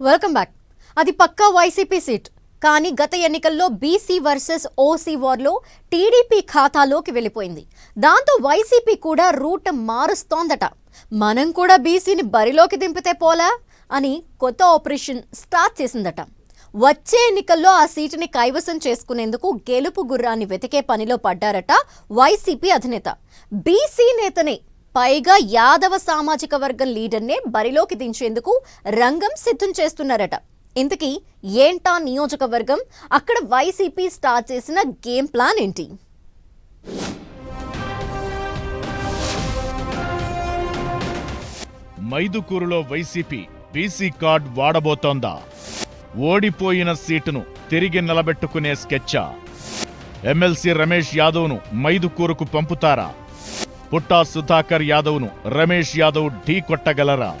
Welcome back అది పక్కా YCP seat కానీ గత ఎన్నికల్లో బీసీ వర్సెస్ ఓసీ వార్లో టీడీపీ ఖాతాలోకి వెళ్ళిపోయింది. దాంతో వైసీపీ కూడా రూట్ మారుస్తోందట. మనం కూడా బీసీని బరిలోకి దింపితే పోలా? అని కొత్త ఆపరేషన్ స్టార్ట్ చేసిందట. వచ్చే ఎన్నికల్లో ఆ సీటుని కైవసం చేసుకునేందుకు గెలుపు గుర్రాన్ని వెతికే పనిలో పడ్డారట వైసీపీ అధినేత. బీసీ నేతనే పైగా యాదవ సామాజిక వర్గం లీడర్నే బరిలోకి దించేందుకు రంగం సిద్ధం చేస్తున్నారట. ఇంతకీ ఏంటా నియోజకవర్గం? అక్కడ వైసీపీ స్టార్ట్ చేసిన గేమ్ ప్లాన్ ఏంటి? మైదుకూరులో వైసీపీ బీసీ కార్డ్ వాడబోతోందా? ఓడిపోయిన సీటును తిరిగి నిలబెట్టుకునే స్కెచ్చా? ఎమ్మెల్సీ రమేష్ యాదవ్ను మైదుకూరుకు పంపుతారా? పుట్టా సుధాకర్ యాదవ్ను రమేష్ యాదవ్ ఢీ కొట్టగలరా?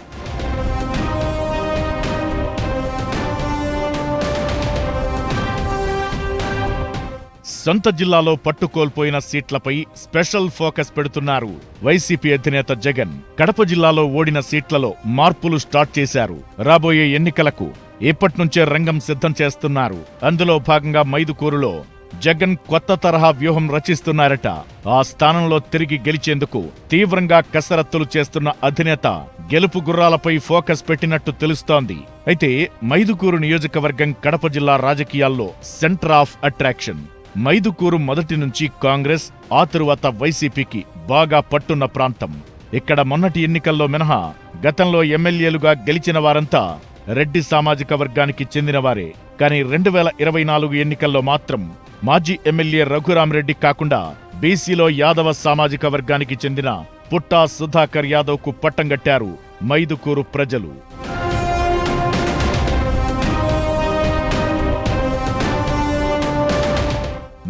సొంత జిల్లాలో పట్టుకోల్పోయిన సీట్లపై స్పెషల్ ఫోకస్ పెడుతున్నారు వైసీపీ అధినేత జగన్. కడప జిల్లాలో ఓడిన సీట్లలో మార్పులు స్టార్ట్ చేశారు. రాబోయే ఎన్నికలకు ఇప్పట్నుంచే రంగం సిద్ధం చేస్తున్నారు. అందులో భాగంగా మైదుకూరులో జగన్ కొత్త తరహా వ్యూహం రచిస్తున్నారట. ఆ స్థానంలో తిరిగి గెలిచేందుకు తీవ్రంగా కసరత్తులు చేస్తున్న అధినేత గెలుపు గుర్రాలపై ఫోకస్ పెట్టినట్టు తెలుస్తోంది. అయితే మైదుకూరు నియోజకవర్గం కడప జిల్లా రాజకీయాల్లో సెంటర్ ఆఫ్ అట్రాక్షన్. మైదుకూరు మొదటి నుంచి కాంగ్రెస్ ఆ తరువాత వైసీపీకి బాగా పట్టున్న ప్రాంతం. ఇక్కడ మొన్నటి ఎన్నికల్లో మినహా గతంలో ఎమ్మెల్యేలుగా గెలిచిన వారంతా రెడ్డి సామాజిక వర్గానికి చెందినవారే. కానీ రెండు వేల ఇరవై నాలుగు ఎన్నికల్లో మాత్రం మాజీ ఎమ్మెల్యే రఘురామరెడ్డి కాకుండా బీసీలో యాదవ సామాజిక వర్గానికి చెందిన పుట్టా సుధాకర్ యాదవ్కు పట్టంగట్టారు మైదుకూరు ప్రజలు.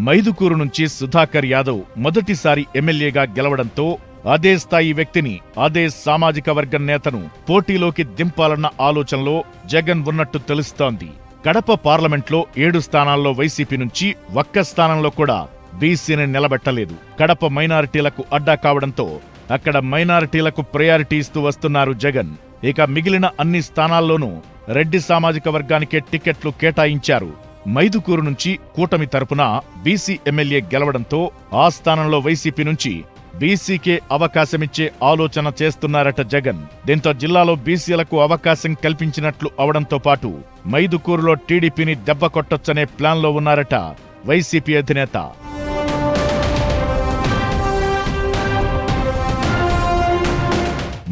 మైదుకూరు నుంచి సుధాకర్ యాదవ్ మొదటిసారి ఎమ్మెల్యేగా గెలవడంతో అదే స్థాయి వ్యక్తిని అదే సామాజిక వర్గం నేతను పోటీలోకి దింపాలన్న ఆలోచనలో జగన్ ఉన్నట్టు తెలుస్తోంది. కడప పార్లమెంట్లో ఏడు స్థానాల్లో వైసీపీ నుంచి ఒక్క స్థానంలో కూడా బీసీని నిలబెట్టలేదు. కడప మైనారిటీలకు అడ్డా కావడంతో అక్కడ మైనారిటీలకు ప్రయారిటీ ఇస్తూ వస్తున్నారు జగన్. ఇక మిగిలిన అన్ని స్థానాల్లోనూ రెడ్డి సామాజిక వర్గానికే టికెట్లు కేటాయించారు. మైదుకూరు నుంచి కూటమి తరపున బీసీ ఎమ్మెల్యే గెలవడంతో ఆ స్థానంలో వైసీపీ నుంచి బీసీకే అవకాశమిచ్చే ఆలోచన చేస్తున్నారట జగన్. దీంతో జిల్లాలో బీసీలకు అవకాశం కల్పించినట్లు అవడంతో పాటు మైదుకూరులో టీడీపీని దెబ్బ కొట్టొచ్చనే ప్లాన్లో ఉన్నారట వైసీపీ అధినేత.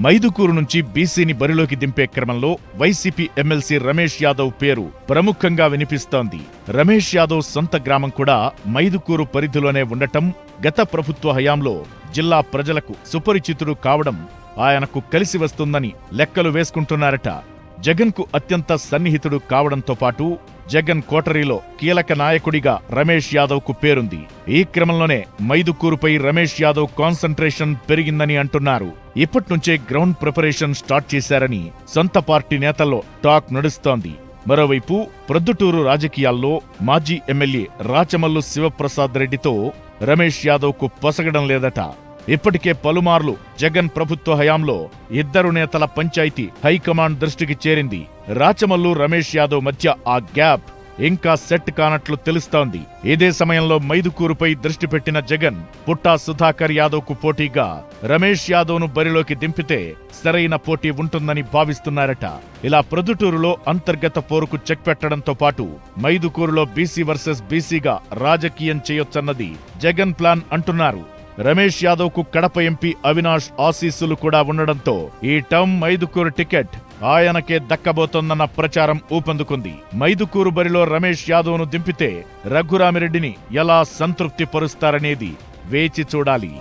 మైదుకూరు నుంచి బీసీని బరిలోకి దింపే క్రమంలో వైసీపీ ఎమ్మెల్సీ రమేష్ యాదవ్ పేరు ప్రముఖంగా వినిపిస్తోంది. రమేష్ యాదవ్ సొంత గ్రామం కూడా మైదుకూరు పరిధిలోనే ఉండటం గత ప్రభుత్వ హయాంలో జిల్లా ప్రజలకు సుపరిచితుడు కావడం ఆయనకు కలిసి వస్తుందని లెక్కలు వేసుకుంటున్నారట. జగన్కు అత్యంత సన్నిహితుడు కావడంతో పాటు జగన్ కోటరీలో కీలక నాయకుడిగా రమేష్ యాదవ్కు పేరుంది. ఈ క్రమంలోనే మైదుకూరుపై రమేష్ యాదవ్ కాన్సంట్రేషన్ పెరిగిందని అంటున్నారు. ఇప్పట్నుంచే గ్రౌండ్ ప్రిపరేషన్ స్టార్ట్ చేశారని సొంత పార్టీ నేతల్లో టాక్ నడుస్తోంది. మరోవైపు ప్రొద్దుటూరు రాజకీయాల్లో మాజీ ఎమ్మెల్యే రాచమల్లు శివప్రసాద్ రెడ్డితో రమేష్ యాదవ్కు పొసగడం లేదట. ఇప్పటికే పలుమార్లు జగన్ ప్రభుత్వ హయాంలో ఇద్దరు నేతల పంచాయతీ హైకమాండ్ దృష్టికి చేరింది. రాచమల్లు రమేష్ యాదవ్ మధ్య ఆ గ్యాప్ ఇంకా సెట్ కానట్లు తెలుస్తోంది. ఇదే సమయంలో మైదుకూరుపై దృష్టి పెట్టిన జగన్ పుట్టా సుధాకర్ యాదవ్కు పోటీగా రమేష్ యాదవ్ను బరిలోకి దింపితే సరైన పోటీ ఉంటుందని భావిస్తున్నారట. ఇలా ప్రొద్దుటూరులో అంతర్గత పోరుకు చెక్ పెట్టడంతో పాటు మైదుకూరులో బీసీ వర్సెస్ బీసీగా రాజకీయం చేయొచ్చన్నది జగన్ ప్లాన్ అంటున్నారు. రమేష్ యాదవ్కు కడప ఎంపీ అవినాష్ ఆశీస్సులు కూడా ఉండడంతో ఈ టర్మ్ మైదుకూరు టికెట్ ఆయనకే దక్కబోతోందన్న ప్రచారం ఊపందుకుంది. మైదుకూరు బరిలో రమేష్ యాదవ్ను దింపితే రఘురామిరెడ్డిని ఎలా సంతృప్తి పరుస్తారనేది వేచి చూడాలి.